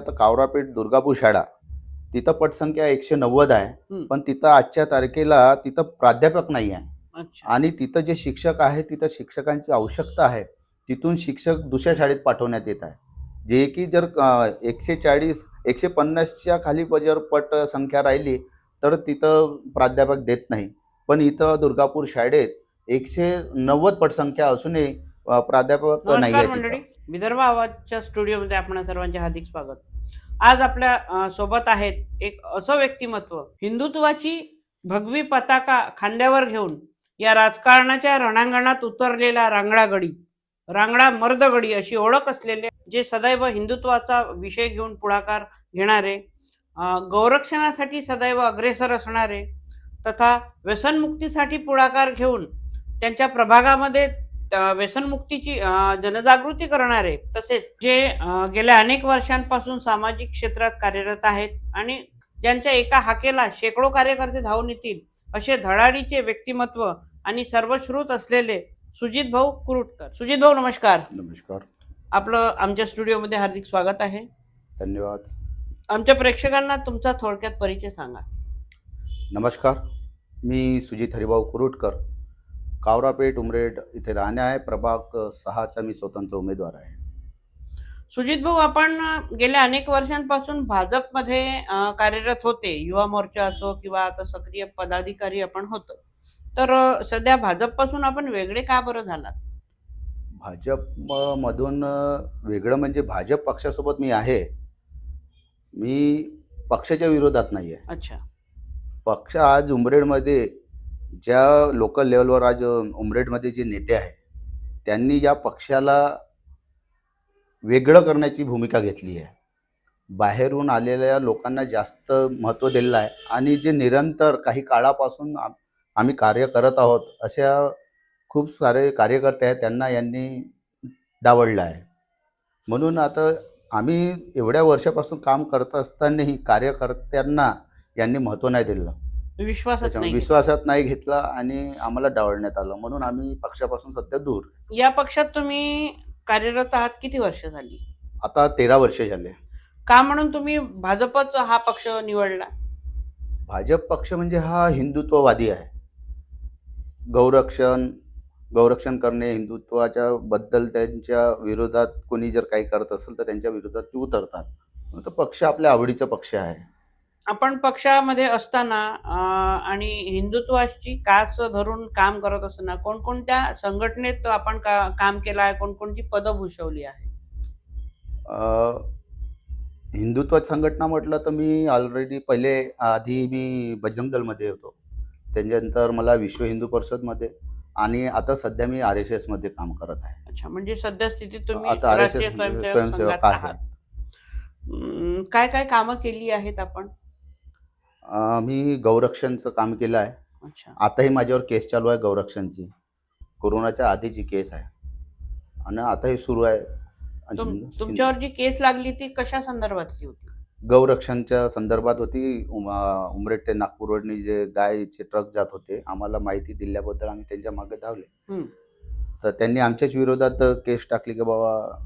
आता कावरापेठ दुर्गापूर शाळा तिथं पटसंख्या एकशे नव्वद आहे. हम्म. पण तिथं आजच्या तारखेला तिथं प्राध्यापक नाही आहे. अच्छा. आणि तिथं जे शिक्षक आहे तिथं शिक्षकांची आवश्यकता आहे. तिथून शिक्षक दुसऱ्या शाळेत पाठवण्यात येत आहे. जे की जर अ, एकशे चाळीस एकशे पन्नासच्या खाली प- जर पट संख्या राहिली तर तिथं प्राध्यापक देत नाही. पण इथं दुर्गापूर शाळेत एकशे नव्वद पटसंख्या असूनही प्राध्यापक नाही नमस्कार मंडळी. विदर्भ आवाजच्या स्टुडिओमध्ये आपण सर्वांचे हार्दिक स्वागत आज आपल्या अ, सोबत आहेत एक असं व्यक्तिमत्व हिंदुत्वाची भगवी पताका खांद्यावर घेऊन या राजकारणाच्या रणांगणात उतरलेला रांगडा गडी रांगडा मर्दगडी अशी ओळख असलेले जे सदैव हिंदुत्वाचा विषय घेऊन पुढाकार घेणारे अ, गौरक्षणासाठी सदैव अग्रेसर असणारे तथा व्यसनमुक्तीसाठी पुढाकार घेऊन त्यांच्या प्रभागामध्ये व्यसनमुक्तीची जनजागृती करणारे तसेच जे गेल्या अनेक वर्षांपासून सामाजिक क्षेत्रात कार्यरत आहेत आणि ज्यांच्या एका हाकेला शेकडो कार्यकर्ते धावून येतील असे धडाडीचे व्यक्तिमत्व आणि सर्वश्रुत असलेले सुजित भाऊ कुरुटकर. सुजित भाऊ नमस्कार. नमस्कार. आपलं आमच्या स्टुडिओमध्ये हार्दिक स्वागत आहे. धन्यवाद. आमच्या प्रेक्षकांना तुमचा थोडक्यात परिचय सांगा. नमस्कार. मी सुजित हरिभाऊ कुरुटकर. कावरापेठ उमरेड इथे राहणे आहे. प्रभाग सहाचा मी स्वतंत्र उमेदवार आहे. सुजित भाऊ आपण गेल्या अनेक वर्षांपासून भाजपमध्ये कार्यरत होते. युवा मोर्चा असो किंवा आता सक्रिय पदाधिकारी आपण होतो. तर सध्या भाजपपासून आपण वेगळे का बरं झालात? भाजप मधून वेगळं म्हणजे भाजप पक्षासोबत मी आहे. मी पक्षाच्या विरोधात नाही आहे अच्छा. पक्ष आज उमरेडमध्ये ज्या लोकल लेवलवर आज उमरेडमध्ये जे नेते आहे त्यांनी या पक्षाला वेगळं करण्याची भूमिका घेतली आहे. बाहेरून आलेल्या लोकांना जास्त महत्त्व दिलेलं आहे आणि जे निरंतर काही काळापासून आम- आम्ही कार्य करत आहोत अशा खूप सारे कार्यकर्ते आहेत त्यांना यांनी डावडलं आहे. म्हणून आता आम्ही एवढ्या वर्षापासून काम करत असतानाही कार्यकर्त्यांना यांनी महत्त्व नाही दिलं. त्याच्यामुळे नाही विश्वासात नाही घेतला आणि आम्हाला डावलण्यात आलं. म्हणून आम्ही पक्षापासून सध्या दूर या पक्षात तुम्ही कार्यरत आहात किती वर्ष झाली? आता तेरा वर्ष झाले. का म्हणून तुम्ही भाजपच हा पक्ष निवडला? भाजप पक्ष म्हणजे हा हिंदुत्ववादी आहे. गौरक्षण गौरक्षण करणे हिंदुत्वाच्या बद्दल त्यांच्या विरोधात कोणी जर काही करत असेल तर त्यांच्या विरोधात ते उतरतात. म्हणून तो पक्ष आपल्या आवडीचा पक्ष आहे. आपण पक्षामध्ये असताना आणि हिंदुत्वाची कास धरून काम करत असताना कोणकोणत्या संघटनेत आपण का, काम केलं आहे? कोणकोणती पदं भूषवली आहे? हिंदुत्व संघटना म्हटलं तर मी ऑलरेडी पहिले आधी मी बजरंग दलमध्ये होतो. त्याच्यानंतर मला विश्व हिंदू परिषदमध्ये आणि आता सध्या मी आर एस एसमध्ये काम करत आहे. अच्छा म्हणजे सध्या स्थितीत तुम्ही आता RSS राष्ट्रीयमध्ये स्वयंसेवक आहे. आहात काय काय कामं केली आहेत आपण? अ, मी गौरक्षणचं काम केलं आहे. अच्छा. आताही माझ्यावर केस चालू आहे गौरक्षणची. कोरोनाच्या आधीची केस आहे. आणि आताही सुरू आहे. तुम- तुमच्यावर जी केस लागली ती कशा संदर्भातली होती? गौरक्षणच्या संदर्भात होती. उम- उमरेड ते नागपूर रोडनी जे गायचे ट्रक जात होते आम्हाला माहिती दिल्याबद्दल आम्ही त्यांच्या मागे धावले. हम्म. तर त्यांनी आमच्याच विरोधात केस टाकली की बाबा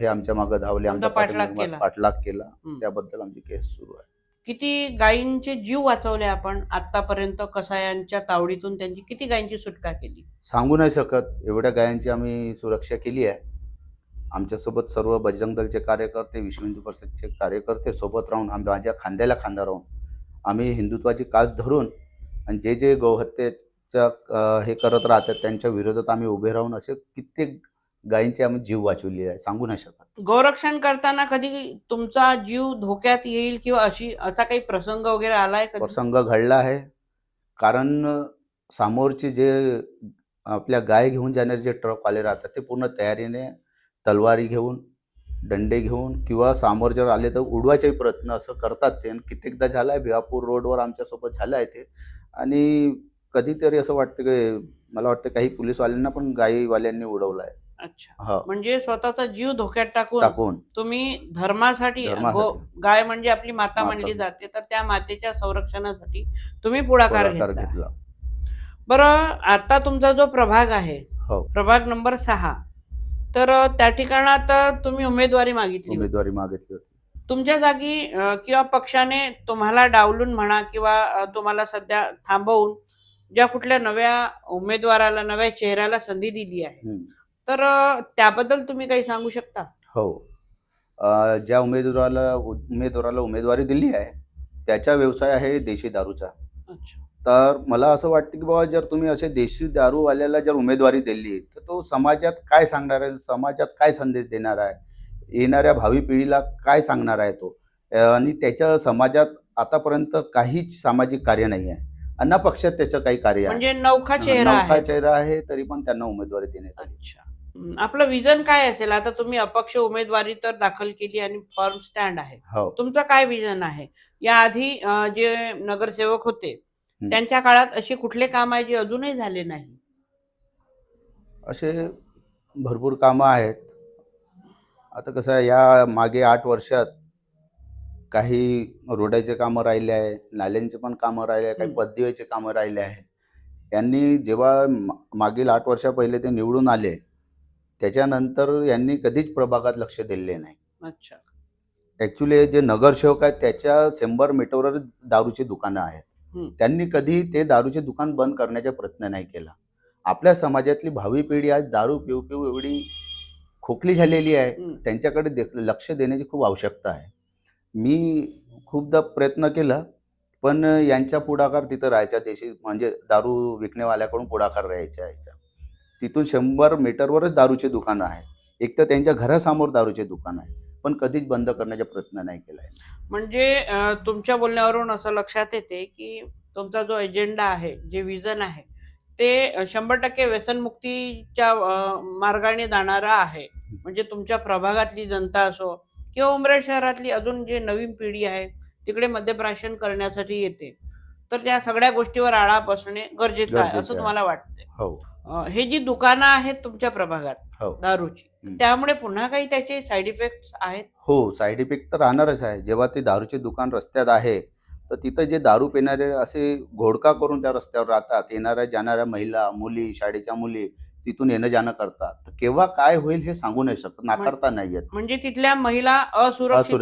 हे आमच्या मागे धावले. तुमचा आमच्या पाठलाग पाठीमागे केला. पाठलाग केला. हम्म. त्याबद्दल आमची केस सुरू आहे. किती गायींचे जीव वाचवले आपण आतापर्यंत कसायांच्या तावडीतून त्यांची किती गायींची सुटका केली? सांगू नाही शकत. एवढ्या गायांची आम्ही सुरक्षा केली आहे. आमच्यासोबत सर्व बजरंग दलचे कार्यकर्ते विश्व हिंदू परिषदचे कार्यकर्ते सोबत राहून आम्ही माझ्या खांद्याला खांदा राहून आम्ही हिंदुत्वाची कास धरून आणि जे जे गौहत्येच्या हे करत राहतात त्यांच्या विरोधात आम्ही उभे राहून असे कित्येक गायींचे आम्ही जीव वाचवले आहे. सांगू नाही शकत. गौरक्षण करताना कधी तुमचा जीव धोक्यात येईल किंवा अशी असा काही प्रसंग वगैरे आलाय कधी? प्रसंग घडला आहे. कारण समोरचे जे आपल्या गाय घेऊन जाणारे जे ट्रकवाले राहतात ते पूर्ण तयारीने तलवारी घेऊन दंडे घेऊन किंवा समोर जर आले तर उडवायचाही प्रयत्न असं करतात ते. आणि कित्येकदा झालं आहे भिवापूर रोडवर आमच्यासोबत झालं आहे ते. आणि कधीतरी असं वाटतं की मला वाटतं काही पोलीसवाल्यांना पण गाईवाल्यांनी उडवलं आहे अच्छा हो म्हणजे स्वतःचा जीव धोक्यात टाकून टाकून तुम्ही धर्मासाठी धर्मासाठी. गो- गाय म्हणजे आपली माता माता. मानली जाते तर त्या मातेच्या संरक्षणासाठी तुम्ही पुढाकार पुढाकार घेतला घेतला बरं आता तुमचा जो प्रभाग आहे हो प्रभाग नंबर सहा तर त्या ठिकाणात तुम्ही उमेदवारी मागितली होती. उमेदवारी मागितली होती तुमच्या जागी अ, किंवा पक्षाने तुम्हाला डावलून म्हणा किंवा अ, तुम्हाला सध्या थांबवून ज्या कुठल्या नव्या उमेदवाराला नव्या चेहऱ्याला संधी दिली आहे हम्म. तर त्याबद्दल तुम्ही काही सांगू शकता? हो. ज्या उमेदवाराला उमेदवाराला उमेदवारी दिली आहे त्याचा व्यवसाय आहे देशी दारूचा. तर मला असं वाटतं की बाबा जर तुम्ही असे देशी दारूवाल्याला जर उमेदवारी दिली तर तो समाजात काय सांगणार आहे? समाजात काय संदेश देणार आहे? येणाऱ्या भावी पिढीला काय सांगणार आहे तो? आणि त्याच्या समाजात आतापर्यंत काहीच सामाजिक कार्य नाही आहे. अन्ना पक्षात त्याचं काही कार्य आहे. म्हणजे नौखा चेहरा नौखा आहे. चेहरा आहे तरी पण त्यांना उमेदवारी देण्यात आली. आपलं विजन काय असेल? आता तुम्ही अपक्ष उमेदवारी तर दाखल केली आणि फॉर्म स्टँड आहे. हो. तुमचं काय विजन आहे? याआधी अ, जे नगरसेवक होते. त्यांच्या काळात असे कुठले काम आहे जे अजूनही झाले नाही? असे भरपूर कामं आहेत. आता कसं आहे या मागे आठ वर्षात काही रोडाचे कामं राहिले आहे नाल्यांचे पण कामं राहिले आहे काही. पददिवेचे कामं राहिले आहे. यांनी जेव्हा मागील आठ वर्षा पहिले ते निवडून आले त्याच्यानंतर यांनी कधीच प्रभागात लक्ष दिले नाही. अच्छा. ॲक्च्युली जे नगरसेवक आहेत त्याच्या शंभर मीटरवर दारूची दुकानं आहेत. त्यांनी कधी ते दारूचे दुकान बंद करण्याचा प्रयत्न नाही केला. आपल्या समाजातली भावी पिढी आज दारू पिऊ पिऊ एवढी खोकली झालेली आहे. त्यांच्याकडे लक्ष देण्याची खूप आवश्यकता आहे. मी खूपदा प्रयत्न केला पण यांचा पुढाकार तिथं राहायचा देशी म्हणजे दारू विकणेवाल्याकडून पुढाकार राहायचा यायचा. तिथून शंभर मीटरवरच दारूचे दुकानं आहेत. एक तर त्यांच्या घरासमोर दारूचे दुकान आहे पण कधीच बंद करण्याचा प्रयत्न नाही केला आहे म्हणजे तुमच्या बोलण्यावरून असं लक्षात येते की तुमचा जो एजेंडा आहे जे विजन आहे ते शंभर टक्के व्यसनमुक्तीच्या मार्गाने जाणारा आहे. म्हणजे तुमच्या प्रभागातली जनता असो किंवा उमरेड शहरातली अजून जे नवीन पिढी आहे तिकडे मद्यप्राशन करण्यासाठी येते. तर त्या सगळ्या गोष्टीवर आळा बसणे गरजेचं आहे असं. तुम्हाला वाटते हो जी दुकानं आहेत तुमच्या प्रभागात हो. दारूची. त्यामुळे पुन्हा काही त्याचे साईड इफेक्ट आहेत? हो साईड इफेक्ट तर राहणारच आहे. जेव्हा ते दारूचे दुकान रस्त्यात आहे तर तिथं जे दारू पिणारे असे घोडका करून त्या रस्त्यावर राहतात येणाऱ्या जाणाऱ्या महिला मुली शाळेच्या मुली तिथून येणं जाणं करतात. तर केव्हा काय होईल हे सांगू नाही शकत नाकारता नाही येत. म्हणजे तिथल्या महिला असुरक्षित.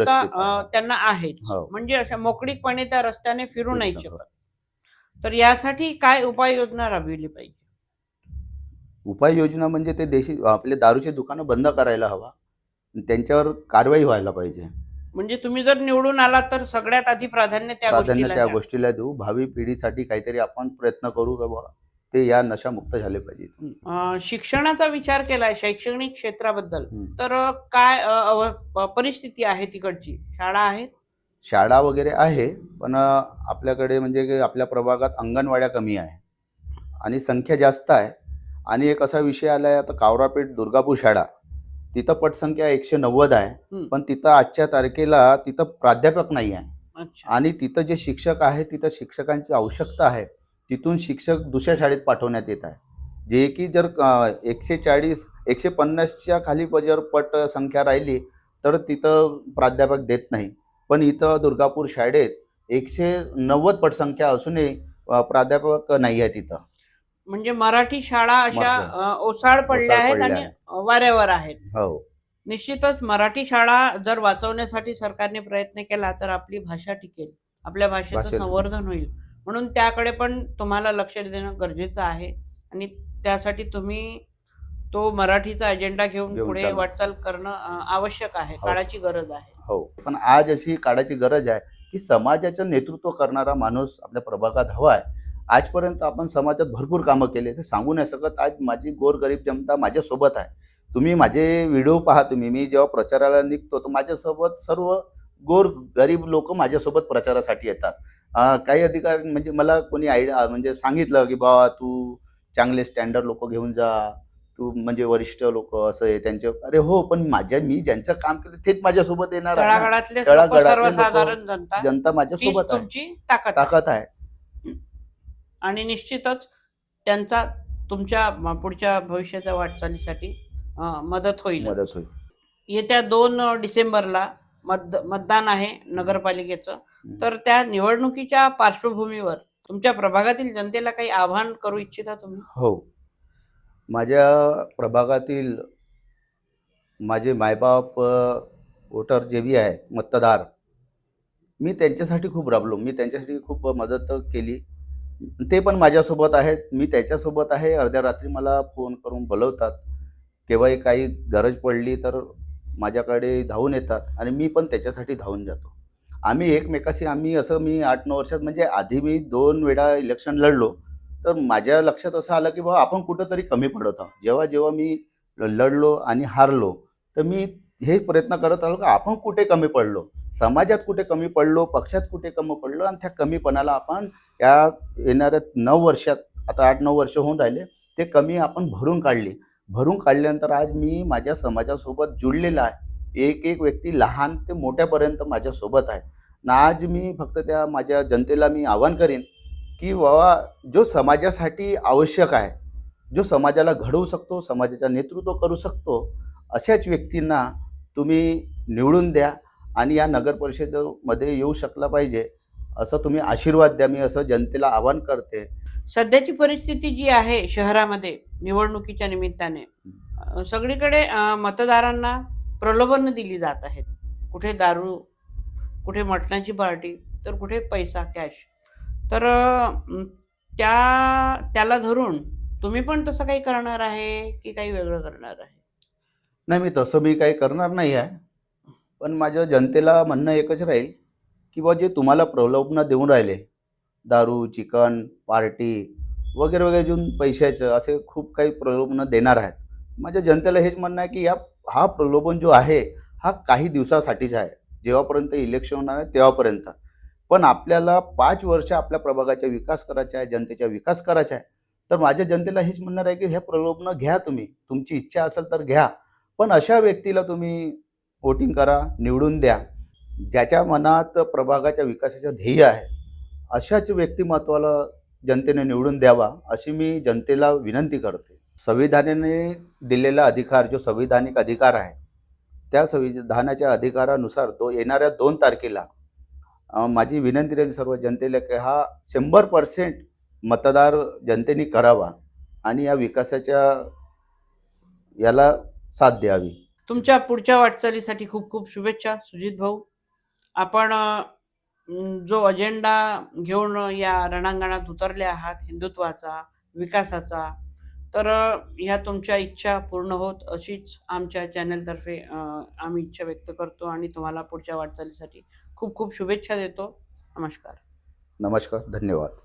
त्यांना आहेच हो. म्हणजे अशा मोकळीकपणे त्या रस्त्याने फिरू नाही शकत. तर यासाठी काय उपाययोजना राबविली पाहिजे? उपाययोजना म्हणजे ते देशी आपले दारूचे दुकानं बंद करायला हवा. त्यांच्यावर कारवाई व्हायला पाहिजे. म्हणजे तुम्ही जर निवडून आलात तर सगळ्यात आधी प्राधान्य त्या प्राधान्य गोष्टीला त्या. गोष्टीला देऊ. भावी पिढीसाठी काहीतरी आपण प्रयत्न करू का ते या नशामुक्त झाले पाहिजे. शिक्षणाचा विचार केलाय शैक्षणिक क्षेत्राबद्दल. तर काय परिस्थिती आहे तिकडची? शाळा आहेत शाळा वगैरे आहे पण आपल्याकडे म्हणजे आपल्या प्रभागात अंगणवाड्या कमी आहे. आणि संख्या जास्त आहे. आणि एक असा विषय आला आहे आता कावरापेठ दुर्गापूर शाळा तिथं पटसंख्या एकशे नव्वद आहे. पण तिथं आजच्या तारखेला तिथं प्राध्यापक नाही आहे आणि तिथं जे शिक्षक आहे तिथं शिक्षकांची आवश्यकता आहे तिथून शिक्षक दुसऱ्या शाळेत पाठवण्यात येत आहे. जे की जर एकशे चाळीस एकशे पन्नासच्या खाली जर पट संख्या राहिली तर तिथं प्राध्यापक देत नाही. पण इथं दुर्गापूर शाळेत एकशे नव्वद पटसंख्या असूनही प्राध्यापक नाही आहे तिथं. म्हणजे मराठी शाळा अशा ओसाड पडल्या आहेत आणि. वाऱ्यावर आहेत. हो. निश्चितच मराठी शाळा जर वाचवण्यासाठी सरकारने प्रयत्न केला तर आपली भाषा टिकेल. आपल्या भाषेचं संवर्धन होईल. म्हणून त्याकडे पण तुम्हाला लक्ष देणं गरजेचं आहे. आणि त्यासाठी तुम्ही तो मराठीचा अजेंडा घेऊन पुढे चालू. वाटचाल करणं आवश्यक आहे. आवश्यक. काळाची गरज आहे. हो. पण आज अशी काळाची गरज आहे की समाजाचं नेतृत्व करणारा माणूस आपल्या प्रभागात हवा आहे. आजपर्यंत आपण समाजात भरपूर कामं केले ते सांगू नाही शकत आज माझी गोरगरीब जनता माझ्यासोबत आहे. तुम्ही माझे व्हिडिओ पहा तुम्ही मी जेव्हा प्रचाराला निघतो तर माझ्यासोबत सर्व गोर गरीब लोक माझ्यासोबत प्रचारासाठी येतात. काही अधिकार म्हणजे मला कोणी आयडिया म्हणजे सांगितलं की बाबा तू चांगले स्टँडर्ड लोक घेऊन जा तू म्हणजे वरिष्ठ लोक असं आहे त्यांचे अरे हो पण माझ्या मी ज्यांचं काम केलं तेच माझ्यासोबत येणार. तळागाळातले जनता माझ्यासोबत ताकद आहे. आणि निश्चितच त्यांचा तुमच्या पुढच्या भविष्याच्या वाटचालीसाठी मदत होईल. मदत होईल. येत्या दोन डिसेंबरला मत मतदान आहे नगरपालिकेचं. तर त्या निवडणुकीच्या पार्श्वभूमीवर तुमच्या प्रभागातील जनतेला काही आवाहन करू इच्छिता तुम्ही? हो. माझ्या प्रभागातील माझे मायबाप वोटर जे बी आहेत मतदार मी त्यांच्यासाठी खूप राबलो. मी त्यांच्यासाठी खूप मदत केली. ते पण माझ्यासोबत आहेत. मी त्याच्यासोबत आहे. अर्ध्या रात्री मला फोन करून बोलवतात. केव्हाही काही गरज पडली तर माझ्याकडे धावून येतात आणि मी पण त्याच्यासाठी धावून जातो. आम्ही एकमेकाशी आम्ही असं मी आठ नऊ वर्षात म्हणजे आधी मी दोन वेळा इलेक्शन लढलो. तर माझ्या लक्षात असं आलं की बाबा आपण कुठंतरी कमी पडत आहोत. जेव्हा जेव्हा मी लढलो आणि हारलो तर मी हे प्रयत्न करत राहिलो का आपण कुठे कमी पडलो? समाजात कुठे कमी पडलो? पक्षात कुठे कमी पडलो? आणि त्या कमीपणाला आपण या येणाऱ्या नऊ वर्षात आता आठ नऊ वर्ष होऊन राहिले ते कमी आपण भरून काढली. भरून काढल्यानंतर आज मी माझ्या समाजासोबत जुळलेला आहे. एक एक व्यक्ती लहान ते मोठ्यापर्यंत माझ्यासोबत आहे ना आज मी फक्त त्या माझ्या जनतेला मी आवाहन करीन की बाबा जो समाजासाठी आवश्यक आहे जो समाजाला घडवू शकतो समाजाचं नेतृत्व करू शकतो अशाच व्यक्तींना तुम्ही निवडून द्या आणि या नगर परिषदेमध्ये येऊ शकला पाहिजे असं तुम्ही आशीर्वाद द्या. मी असं जनतेला आवाहन करते. सध्याची परिस्थिती जी आहे शहरामध्ये निवडणुकीच्या निमित्ताने सगळीकडे मतदारांना प्रलोभन दिली जात आहेत. कुठे दारू कुठे मटणाची पार्टी तर कुठे पैसा कॅश. तर त्या त्याला धरून तुम्ही पण तसं काही करणार आहे की काही वेगळं करणार आहे? नाही मी तसं मी काही करणार नाही आहे. पण माझ्या जनतेला म्हणणं एकच राहील की बा जे तुम्हाला प्रलोभनं देऊन राहिले दारू चिकन पार्टी वगैरे वगैरे अजून पैशाचं असे खूप काही प्रलोभनं देणार आहेत. माझ्या जनतेला हेच म्हणणं आहे की या हा प्रलोभन जो आहे हा काही दिवसासाठीच आहे. जेव्हापर्यंत इलेक्शन होणार आहे तेव्हापर्यंत. पण आपल्याला पाच वर्ष आपल्या प्रभागाचा विकास करायचा आहे जनतेचा विकास करायचा आहे तर माझ्या जनतेला हेच म्हणणार आहे की हे प्रलोभनं घ्या तुम्ही. तुमची इच्छा असेल तर घ्या. पण अशा व्यक्तीला तुम्ही वोटिंग करा निवडून द्या. ज्याच्या मनात प्रभागाच्या विकासाचं ध्येय आहे अशाच व्यक्तिमत्वाला जनतेने निवडून द्यावा अशी मी जनतेला विनंती करते. संविधानाने दिलेला अधिकार जो संविधानिक अधिकार आहे त्या संविधानाच्या अधिकारानुसार तो येणाऱ्या दोन तारखेला माझी विनंती राहील सर्व जनतेला की हा शंभर पर्सेंट मतदार जनतेने करावा आणि या विकासाच्या याला साथ द्यावी. तुमच्या पुढच्या वाटचालीसाठी खूप खूप शुभेच्छा सुजित भाऊ. आपण जो अजेंडा घेऊन या रणांगणात उतरले आहात हिंदुत्वाचा विकासाचा तर ह्या तुमच्या इच्छा पूर्ण होत अशीच आमच्या चॅनलतर्फे आम्ही इच्छा व्यक्त करतो आणि तुम्हाला पुढच्या वाटचालीसाठी खूप खूप शुभेच्छा देतो. नमस्कार. नमस्कार धन्यवाद.